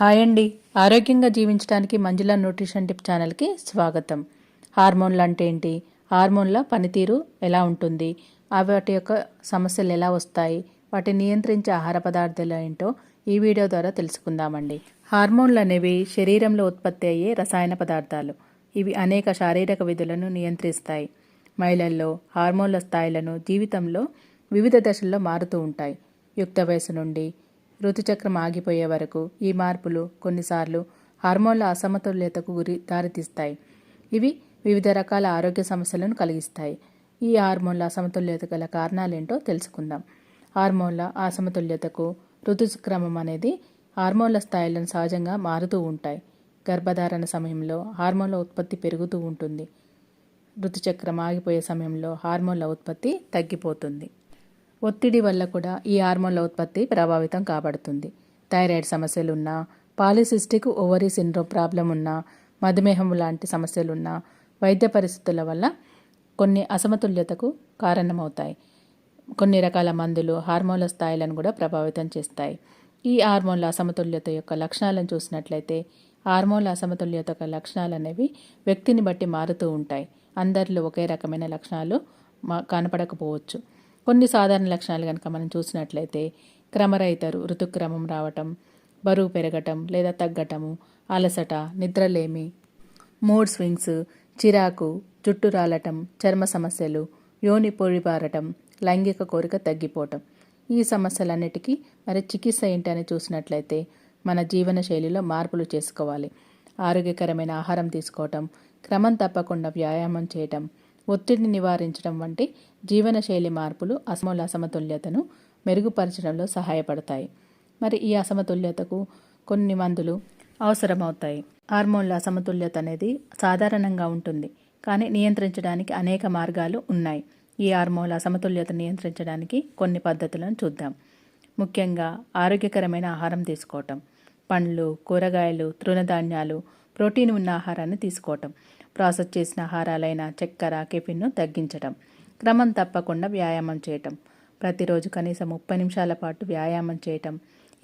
Hi అండి. ఆరోగ్యంగా జీవించడానికి మంజుల న్యూట్రిషన్ టిప్ ఛానల్కి స్వాగతం. హార్మోన్లు అంటే ఏంటి? హార్మోన్ల పనితీరు ఎలా ఉంటుంది? వాటి యొక్క సమస్యలు ఎలా వస్తాయి? వాటిని నియంత్రించే ఆహార పదార్థాలు ఏంటో ఈ వీడియో ద్వారా తెలుసుకుందామండి. హార్మోన్లు అనేవి శరీరంలో ఉత్పత్తి అయ్యే రసాయన పదార్థాలు. ఇవి అనేక శారీరక విధులను నియంత్రిస్తాయి. మహిళల్లో హార్మోన్ల స్థాయిలను జీవితంలో వివిధ దశల్లో మారుతూ ఉంటాయి. యుక్త వయసు నుండి ఋతుచక్రం ఆగిపోయే వరకు ఈ మార్పులు కొన్నిసార్లు హార్మోన్ల అసమతుల్యతకు గురి దారితీస్తాయి. ఇవి వివిధ రకాల ఆరోగ్య సమస్యలను కలిగిస్తాయి. ఈ హార్మోన్ల అసమతుల్యత గల కారణాలేంటో తెలుసుకుందాం. హార్మోన్ల అసమతుల్యతకు ఋతుచక్రమం అనేది హార్మోన్ల స్థాయిలను సహజంగా మారుతూ ఉంటాయి. గర్భధారణ సమయంలో హార్మోన్ల ఉత్పత్తి పెరుగుతూ ఉంటుంది. ఋతుచక్రం ఆగిపోయే సమయంలో హార్మోన్ల ఉత్పత్తి తగ్గిపోతుంది. ఒత్తిడి వల్ల కూడా ఈ హార్మోన్ల ఉత్పత్తి ప్రభావితం కాబడుతుంది. థైరాయిడ్ సమస్యలున్నా పాలిసిస్టిక్ ఓవరీ సిండ్రోమ్ ప్రాబ్లం ఉన్నా మధుమేహం లాంటి సమస్యలున్నా వైద్య పరిస్థితుల వల్ల కొన్ని అసమతుల్యతకు కారణమవుతాయి. కొన్ని రకాల మందులు హార్మోన్ల స్థాయిలను కూడా ప్రభావితం చేస్తాయి. ఈ హార్మోన్ల అసమతుల్యత యొక్క లక్షణాలను చూసినట్లయితే హార్మోన్ల అసమతుల్యత యొక్క లక్షణాలు అనేవి వ్యక్తిని బట్టి మారుతూ ఉంటాయి. అందరిలో ఒకే రకమైన లక్షణాలు కనపడకపోవచ్చు. కొన్ని సాధారణ లక్షణాలు కనుక మనం చూసినట్లయితే క్రమరహితరు ఋతుక్రమం రావటం బరువు పెరగటం లేదా తగ్గటము అలసట నిద్రలేమి మూడ్ స్వింగ్స్ చిరాకు జుట్టు రాలటం చర్మ సమస్యలు యోని పొడిబారటం లైంగిక కోరిక తగ్గిపోవటం. ఈ సమస్యలన్నిటికీ మరి చికిత్స ఏంటని చూసినట్లయితే మన జీవన శైలిలో మార్పులు చేసుకోవాలి. ఆరోగ్యకరమైన ఆహారం తీసుకోవటం క్రమం తప్పకుండా వ్యాయామం చేయటం ఒత్తిడిని నివారించడం వంటి జీవనశైలి మార్పులు అసమూల అసమతుల్యతను మెరుగుపరచడంలో సహాయపడతాయి. మరి ఈ అసమతుల్యతకు కొన్ని మందులు అవసరమవుతాయి. హార్మోన్ల అసమతుల్యత అనేది సాధారణంగా ఉంటుంది కానీ నియంత్రించడానికి అనేక మార్గాలు ఉన్నాయి. ఈ హార్మోన్ల అసమతుల్యత నియంత్రించడానికి కొన్ని పద్ధతులను చూద్దాం. ముఖ్యంగా ఆరోగ్యకరమైన ఆహారం తీసుకోవటం పండ్లు కూరగాయలు తృణధాన్యాలు ప్రోటీన్ ఉన్న ఆహారాన్ని తీసుకోవటం. ప్రాసెస్ చేసిన ఆహారాలైన చక్కెర కెఫిన్ను తగ్గించటం క్రమం తప్పకుండా వ్యాయామం చేయటం ప్రతిరోజు కనీసం ముప్పై నిమిషాల పాటు వ్యాయామం చేయటం.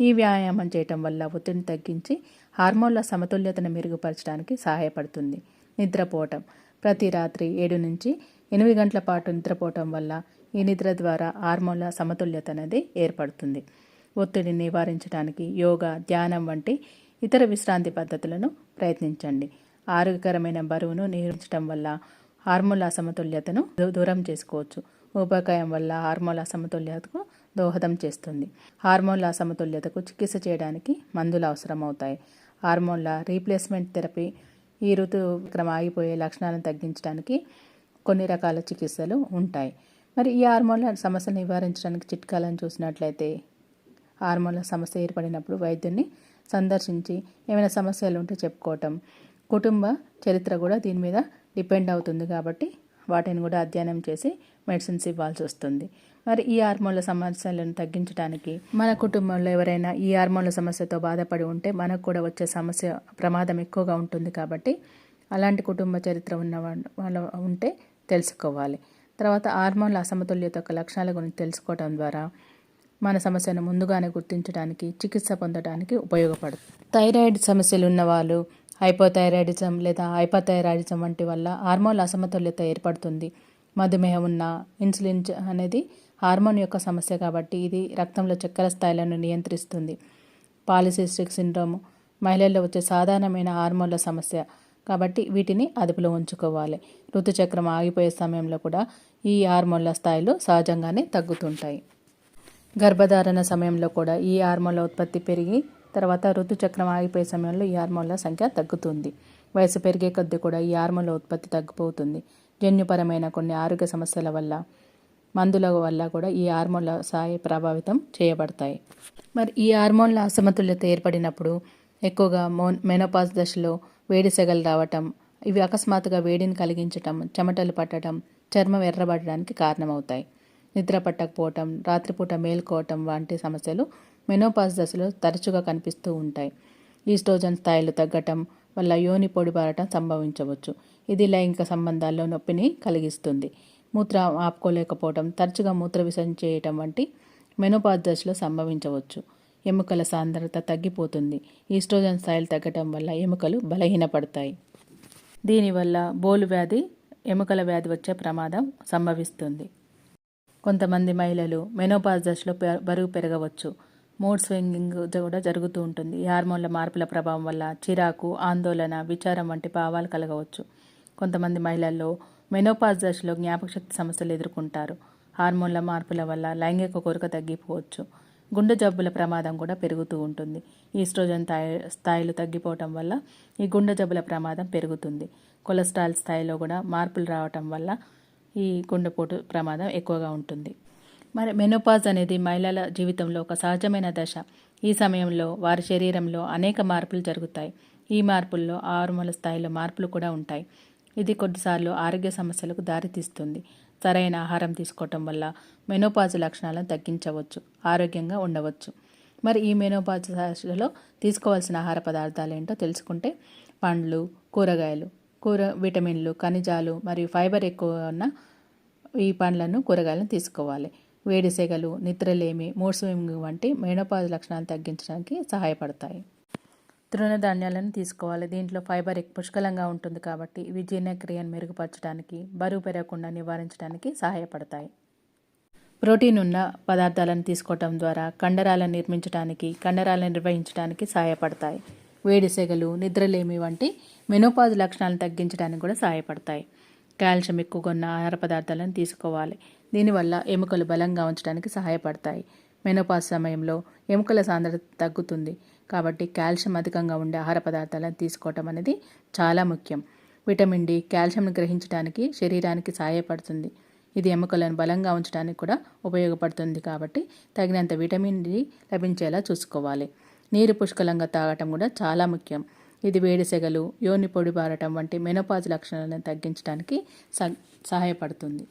ఈ వ్యాయామం చేయటం వల్ల ఒత్తిడిని తగ్గించి హార్మోన్ల సమతుల్యతను మెరుగుపరచడానికి సహాయపడుతుంది. నిద్రపోవటం. ప్రతి రాత్రి ఏడు నుంచి ఎనిమిది గంటల పాటు నిద్రపోవటం వల్ల ఈ నిద్ర ద్వారా హార్మోన్ల సమతుల్యత అనేది ఏర్పడుతుంది. ఒత్తిడిని నివారించడానికి యోగా ధ్యానం వంటి ఇతర విశ్రాంతి పద్ధతులను ప్రయత్నించండి. ఆరోగ్యకరమైన బరువును నిర్వహించడం వల్ల హార్మోన్ల అసమతుల్యతను దూరం చేసుకోవచ్చు. ఊబకాయం వల్ల హార్మోన్ల అసమతుల్యతకు దోహదం చేస్తుంది. హార్మోన్ల అసమతుల్యతకు చికిత్స చేయడానికి మందులు అవసరమవుతాయి. హార్మోన్ల రీప్లేస్మెంట్ థెరపీ ఈ ఋతుక్రమ ఆగిపోయే లక్షణాలను తగ్గించడానికి కొన్ని రకాల చికిత్సలు ఉంటాయి. మరి ఈ హార్మోన్ల సమస్యను నివారించడానికి చిట్కాలను చూసినట్లయితే హార్మోన్ల సమస్య ఏర్పడినప్పుడు వైద్యుని సందర్శించి ఏమైనా సమస్యలు ఉంటే చెప్పుకోవటం కుటుంబ చరిత్ర కూడా దీని మీద డిపెండ్ అవుతుంది కాబట్టి వాటిని కూడా అధ్యయనం చేసి మెడిసిన్స్ ఇవ్వాల్సి వస్తుంది. మరి ఈ హార్మోన్ల సమస్యలను తగ్గించడానికి మన కుటుంబంలో ఎవరైనా ఈ హార్మోన్ల సమస్యతో బాధపడి ఉంటే మనకు కూడా వచ్చే సమస్య ప్రమాదం ఎక్కువగా ఉంటుంది కాబట్టి అలాంటి కుటుంబ చరిత్ర ఉన్న వాళ్ళ ఉంటే తెలుసుకోవాలి. తర్వాత హార్మోన్ల అసమతుల్యత యొక్క లక్షణాల గురించి తెలుసుకోవడం ద్వారా మన సమస్యను ముందుగానే గుర్తించడానికి చికిత్స పొందడానికి ఉపయోగపడుతుంది. థైరాయిడ్ సమస్యలు ఉన్నవాళ్ళు హైపోథైరాయిడిజం లేదా హైపోథైరాయిడిజం వంటి వల్ల హార్మోన్ అసమతుల్యత ఏర్పడుతుంది. మధుమేహం ఉన్న ఇన్సులిన్ అనేది హార్మోన్ యొక్క సమస్య కాబట్టి ఇది రక్తంలో చక్కెర స్థాయిలను నియంత్రిస్తుంది. పాలిసిస్టిక్ సిండ్రోమ్ మహిళల్లో వచ్చే సాధారణమైన హార్మోన్ల సమస్య కాబట్టి వీటిని అదుపులో ఉంచుకోవాలి. ఋతుచక్రం ఆగిపోయే సమయంలో కూడా ఈ హార్మోన్ల స్థాయిలు సహజంగానే తగ్గుతుంటాయి. గర్భధారణ సమయంలో కూడా ఈ హార్మోన్ల ఉత్పత్తి పెరిగి తర్వాత ఋతుచక్రం ఆగిపోయే సమయంలో ఈ హార్మోన్ల సంఖ్య తగ్గుతుంది. వయసు పెరిగే కొద్దీ కూడా ఈ హార్మోన్ల ఉత్పత్తి తగ్గిపోతుంది. జన్యుపరమైన కొన్ని ఆరోగ్య సమస్యల వల్ల మందుల వల్ల కూడా ఈ హార్మోన్ల స్థాయి ప్రభావితం చేయబడతాయి. మరి ఈ హార్మోన్ల అసమతుల్యత ఏర్పడినప్పుడు ఎక్కువగా మోన్ మెనోపాజ్ దశలో వేడి సెగలు రావటం ఇవి అకస్మాత్తుగా వేడిని కలిగించటం చెమటలు పట్టడం చర్మం ఎర్రబడడానికి కారణమవుతాయి. నిద్ర పట్టకపోవటం రాత్రిపూట మేల్కోవటం వంటి సమస్యలు మెనోపాజ్ దశలో తరచుగా కనిపిస్తూ ఉంటాయి. ఈస్ట్రోజన్ స్థాయిలు తగ్గటం వల్ల యోని పొడిబారటం సంభవించవచ్చు. ఇది లైంగిక సంబంధాల్లో నొప్పిని కలిగిస్తుంది. మూత్ర ఆపుకోలేకపోవటం తరచుగా మూత్ర విసర్జన చేయటం వంటి మెనోపాజ్ దశలో సంభవించవచ్చు. ఎముకల సాంద్రత తగ్గిపోతుంది. ఈస్ట్రోజన్ స్థాయిలు తగ్గటం వల్ల ఎముకలు బలహీనపడతాయి. దీనివల్ల బోలు వ్యాధి ఎముకల వ్యాధి వచ్చే ప్రమాదం సంభవిస్తుంది. కొంతమంది మహిళలు మెనోపాజ్ దశలో పె- బరువు పెరగవచ్చు. మూడ్ స్వింగింగ్ కూడా జరుగుతూ ఉంటుంది. ఈ హార్మోన్ల మార్పుల ప్రభావం వల్ల చిరాకు ఆందోళన విచారం వంటి భావాలు కలగవచ్చు. కొంతమంది మహిళల్లో మెనోపాజ్ దశలో జ్ఞాపకశక్తి సమస్యలు ఎదుర్కొంటారు. హార్మోన్ల మార్పుల వల్ల లైంగిక కోరిక తగ్గిపోవచ్చు. గుండె జబ్బుల ప్రమాదం కూడా పెరుగుతూ ఉంటుంది. ఈస్ట్రోజన్ స్థాయి స్థాయిలు తగ్గిపోవటం వల్ల ఈ గుండె జబ్బుల ప్రమాదం పెరుగుతుంది. కొలెస్ట్రాల్ స్థాయిలో కూడా మార్పులు రావటం వల్ల ఈ గుండెపోటు ప్రమాదం ఎక్కువగా ఉంటుంది. మరి మెనోపాజ్ అనేది మహిళల జీవితంలో ఒక సహజమైన దశ. ఈ సమయంలో వారి శరీరంలో అనేక మార్పులు జరుగుతాయి. ఈ మార్పుల్లో హార్మోన్ల స్థాయిలో మార్పులు కూడా ఉంటాయి. ఇది కొన్నిసార్లు ఆరోగ్య సమస్యలకు దారితీస్తుంది. సరైన ఆహారం తీసుకోవటం వల్ల మెనోపాజ్ లక్షణాలను తగ్గించవచ్చు. ఆరోగ్యంగా ఉండవచ్చు. మరి ఈ మెనోపాజ్ దశలో తీసుకోవాల్సిన ఆహార పదార్థాలు ఏంటో తెలుసుకుంటే పండ్లు కూరగాయలు. కూర విటమిన్లు ఖనిజాలు మరియు ఫైబర్ ఎక్కువ ఉన్న ఈ పండ్లను కూరగాయలను తీసుకోవాలి. వేడి సెగలు నిద్రలేమి మూడ్ స్వింగ్ వంటి మెనోపాజ్ లక్షణాలను తగ్గించడానికి సహాయపడతాయి. తృణధాన్యాలను తీసుకోవాలి. దీంట్లో ఫైబర్ పుష్కలంగా ఉంటుంది కాబట్టి ఇవి జీర్ణక్రియను మెరుగుపరచడానికి బరువు పెరగకుండా నివారించడానికి సహాయపడతాయి. ప్రోటీన్ ఉన్న పదార్థాలను తీసుకోవటం ద్వారా కండరాలను నిర్మించడానికి కండరాలను నిర్వహించడానికి సహాయపడతాయి. వేడి సెగలు నిద్రలేమి వంటి మెనోపాజ్ లక్షణాలను తగ్గించడానికి కూడా సహాయపడతాయి. కాల్షియం ఎక్కువగా ఉన్న ఆహార పదార్థాలను తీసుకోవాలి. దీనివల్ల ఎముకలు బలంగా ఉంచడానికి సహాయపడతాయి. మెనోపాస్ సమయంలో ఎముకల సాంద్రత తగ్గుతుంది. కాబట్టి కాల్షియం అధికంగా ఉండే ఆహార పదార్థాలను తీసుకోవటం అనేది చాలా ముఖ్యం. విటమిన్ డి కాల్షియంను గ్రహించడానికి శరీరానికి సహాయపడుతుంది. ఇది ఎముకలను బలంగా ఉంచడానికి కూడా ఉపయోగపడుతుంది కాబట్టి తగినంత విటమిన్ డి లభించేలా చూసుకోవాలి. నీరు పుష్కలంగా తాగటం కూడా చాలా ముఖ్యం. ఇది వేడిసెగలు యోని పొడి బారటం వంటి మెనోపాజ్ లక్షణాలను తగ్గించడానికి స- సహాయపడుతుంది.